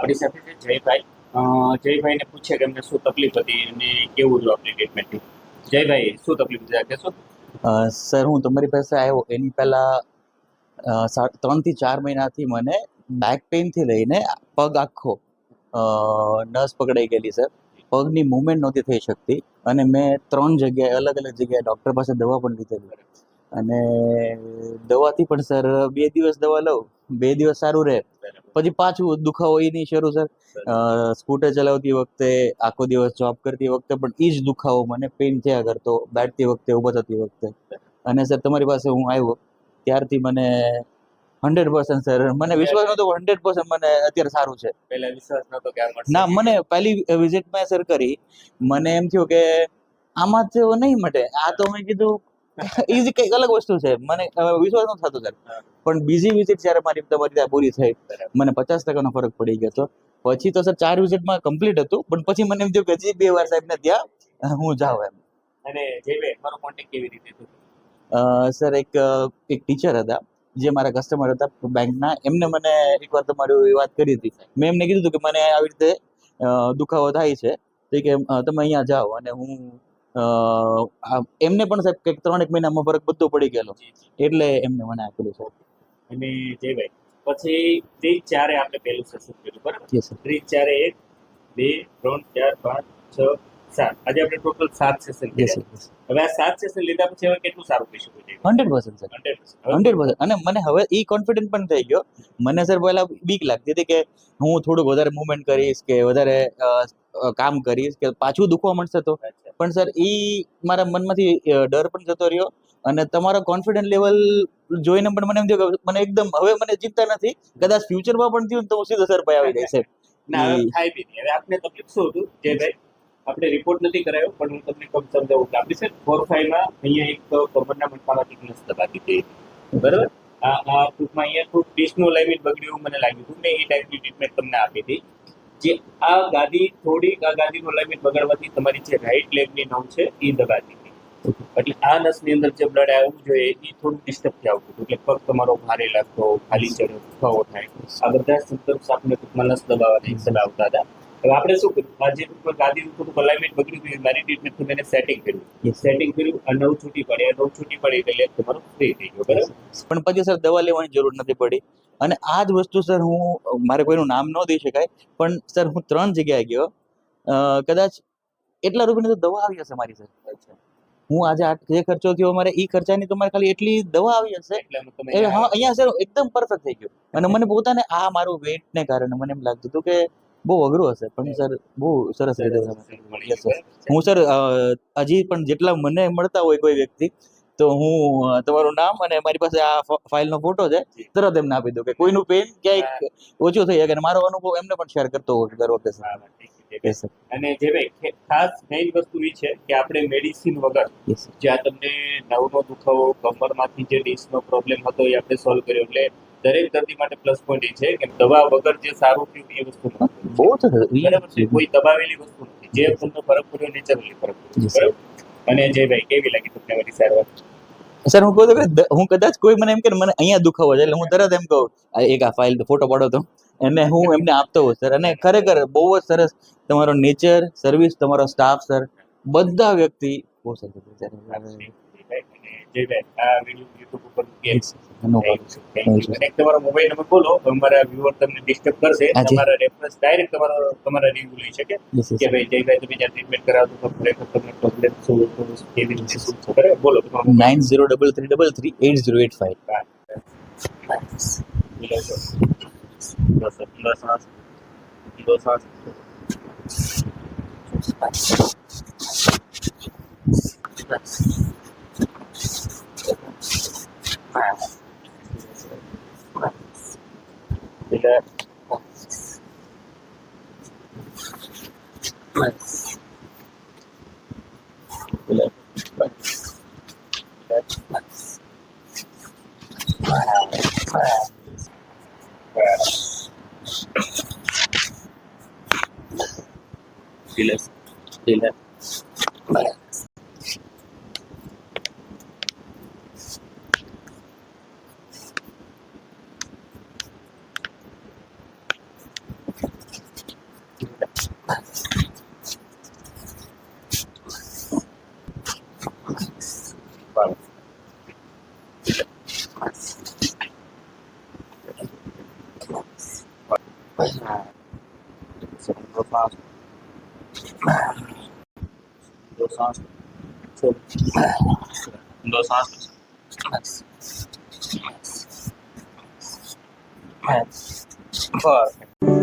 આપણી સાથે છે જયભાઈ. જયભાઈને પૂછે કે એમને શું તકલીફ હતી અને કેવું રહ્યું આપણી ટ્રીટમેન્ટથી જયભાઈ, શું તકલીફ હતી? કહેશો સર, હું તમારી પાસે આવ્યો. એની પહેલા સા- ત્રણથી ચાર મહિનાથી મને બેક પેઇનથી લઈને પગ આખો નસ પકડાઈ ગયેલી, સર. પગની મૂવમેન્ટ નહોતી થઈ શકતી અને મેં ત્રણ જગ્યાએ, અલગ અલગ જગ્યાએ ડૉક્ટર પાસે દવા પણ લીધેલી. અને દવાથી પણ, સર, બે દિવસ દવા લઉં. બે દિવસ સારું રહે. પછી પાછું દુખાવો નહીં શરૂ સર સ્કૂટર ચલાવતી વખતે આખો દિવસ જોબ કરતી વખતે પણ એ જ દુખાવો મને પેઇન થયા કરતો બેઠતી વખતે ઊભા થતી વખતે. અને સર તમારી પાસે હું આવ્યો ત્યારથી મને હંડ્રેડ પર્સન્ટ સર મને વિશ્વાસ નતો હંડ્રેડ પર્સન્ટ મને અત્યારે સારું છે. પહેલા વિશ્વાસ નતો કે ના મને પહેલી વિઝિટ મેં સર કરી મને એમ થયું કે આમાં તો નહીં મટે. આ તો મેં કીધું ઈઝી કંઈક અલગ વસ્તુ છે. મને વિશ્વાસ ન થતો સર પણ બીજી વિઝિટ જ્યારે મારી તમારી ત્યાં પૂરી થઈ મને પચાસ ટકાનો ફરક પડી ગયો હતો. પછી તો સર ચાર વિઝિટમાં કમ્પ્લીટ હતું પણ પછી મને એમ થયું કે હજી બે વાર સાહેબને ત્યાં હું જાઉં એમ. અને જયભાઈ મારો કોન્ટેક્ટ કેવી રીતે થયો સર એક એક ટીચર હતા જે મારા કસ્ટમર હતા બેંકના એમને મને એકવાર તમારી વાત કરી હતી. મેં એમને કીધું હતું કે મને આવી રીતે દુખાવો થાય છે. તો કે તમે અહીંયા જાઓ અને હું એમને પણ સાહેબ કંઈક ત્રણ એક મહિનામાં ફરક બધો પડી ગયેલો. એટલે એમને મને આપેલું છે. અને જયભાઈ પછી ત્રીસ ચારે આપણે પહેલું સેશન કર્યું બરાબર? ત્રીસ ચારે એક બે ત્રણ ચાર પાંચ છ સાત. આજે આપણે ટોટલ સાત સેશન યસ હવે આ સાત સેશન લીધા પછી હવે કેટલું સારું કહી શકું Jaybhai hundred percent sir hundred hundred percent અને મને હવે એ કોન્ફિડન્ટ પણ થઈ ગયો. મને સર પહેલા બીક લાગતી હતી કે હું થોડુંક વધારે મૂવમેન્ટ કરીશ કે વધારે કામ કરીશ કે પાછું દુખવા મળશે તો. પણ સર એ મારા મનમાંથી ડર પણ જતો રહ્યો અને તમારો કોન્ફિડન્ટ લેવલ જોઈને પણ મને એમ થયું કે મને એકદમ હવે મને ચિંતા નથી. કદાચ ફ્યુચરમાં પણ થયું તો હું સીધો સર ભાઈ આવી જાય સાહેબ ના. થાય બી નહીં. હવે આપને તકલીફ શું હતું? જયભાઈ આપણે રિપોર્ટ નથી કરાયો, પણ હું તમને કમ સમજાવું કે આપણી છે ફોર ફાઈવમાં અહીંયા એક કમરના મણકામાં ટીકનેસ દબાતી હતી બરાબર? આ આ ટૂંકમાં અહીંયા થોડું ડિશનું લાઇમિટ બગડ્યું એવું મને લાગ્યું હતું. મેં એ ટાઈપની ટ્રીટમેન્ટ તમને આપી હતી. જે આ ગાદી, થોડીક આ ગાદીનું લાઇમિટ બગાડવાથી તમારી જે રાઈટ લેગની નવ છે, એ દબાતી હતી. એટલે આ નસની અંદર જે બ્લડ આવવું જોઈએ, એ થોડું ડિસ્ટર્બ થઈ આવતું હતું. એટલે પગ તમારો ભારે લાગતો, ખાલી ચડ્યો દુખાવો થાય. આ બધા સિમ્ટમ્સ આપણે ટૂંકમાં નસ દબાવવાના સલાવતા હતા. હવે આપણે શું કર્યું? આ જે ટૂંકમાં ગાદીનું થોડુંક અલાઇનમેન્ટ બગડ્યું હતું મારી ટ્રીટમેન્ટથી મેં સેટિંગ કર્યું. સેટિંગ કર્યું અને નવ છૂટી પડી. નવ છૂટી પડી એટલે તમારો ફ્રી થઈ ગયો બરાબર? પણ પછી સર દવા લેવાની જરૂર નથી પડી. અને આ જ વસ્તુ સર હું મારે કોઈનું નામ ન દઈ શકાય પણ સર હું ત્રણ જગ્યાએ ગયો. કદાચ એટલા રૂપિયાની તો દવા આવી હશે મારી સર. હું આજે આ જે ખર્ચો થયો મારે એ ખર્ચાની તો મારે ખાલી એટલી દવા આવી હશે. એટલે હા અહીંયા સર એકદમ પરફેક્ટ થઈ ગયું. અને મને પોતાને આ મારું વેટને ને કારણે મને એમ લાગતું હતું કે બહુ અઘરું હશે પણ સર બહુ સરસ રીતે? હું સર હજી પણ જેટલા મને મળતા હોય કોઈ વ્યક્તિ તો હું તમારું નામ અને મારી પાસે આ ફાઇલનો ફોટો છે તરત એમને આપી દઉં કે કોઈનું પેન ક્યાંક ઓછું થઈ શકે મારો અનુભવ એમને પણ શેર કરતો હોય દર વખતે સર. અને જે ભાઈ ખાસ મેઇન વસ્તુ એ છે કે આપણે મેડિસિન વગર જ્યાં તમને નવનો દુખાવો કમરમાંથી જે ડિસ્કનો પ્રોબ્લેમ હતો એ આપણે સોલ્વ કર્યો. એટલે દરેક દર્દી માટે પ્લસ પોઈન્ટ એ છે કે દવા વગર જે સારું થયું એ વસ્તુ બહુ બરાબર છે? કોઈ દબાવેલી વસ્તુ નથી. જે તમને ફરક પડ્યો નેચરલી ફરક પડ્યો. બરાબર? અને જય ભાઈ કેવી લાગી તમને મારી સારવાર સર હું કહું તો હું કદાચ કોઈ મને એમ કે મને અહીંયા દુખાવો છે. એટલે હું તરત એમ કહું એક આ ફાઇલ ફોટો પાડો તો. અને હું એમને આપતો હોઉં સર અને ખરેખર બહુ જ સરસ તમારો નેચર સર્વિસ તમારો સ્ટાફ સર બધા વ્યક્તિ બહુ સરસ જઈને આ વીડિયો યુટ્યુબ ઉપર મૂકીએ અને તમારો મોબાઈલ નંબર બોલો અમારા વ્યુઅર તમને ડિસ્ટર્બ કરશે તમારા રેફરન્સ ડાયરેક્ટ તમારો તમારા રિવ્યુ લઈ શકે કે ભાઈ જયભાઈ તમે જ્યાં ટ્રીટમેન્ટ કરાવો તો ખરેખર તમને પ્રોબ્લેમ શું કેવી રીતે શું કરે બોલો nine zero double three double three eight zero eight five બસ બસ બસ બસ plus eleven plus eleven plus five plus plus eleven eleven Segundo paso. Dos pasos. Dos pasos. Perfect.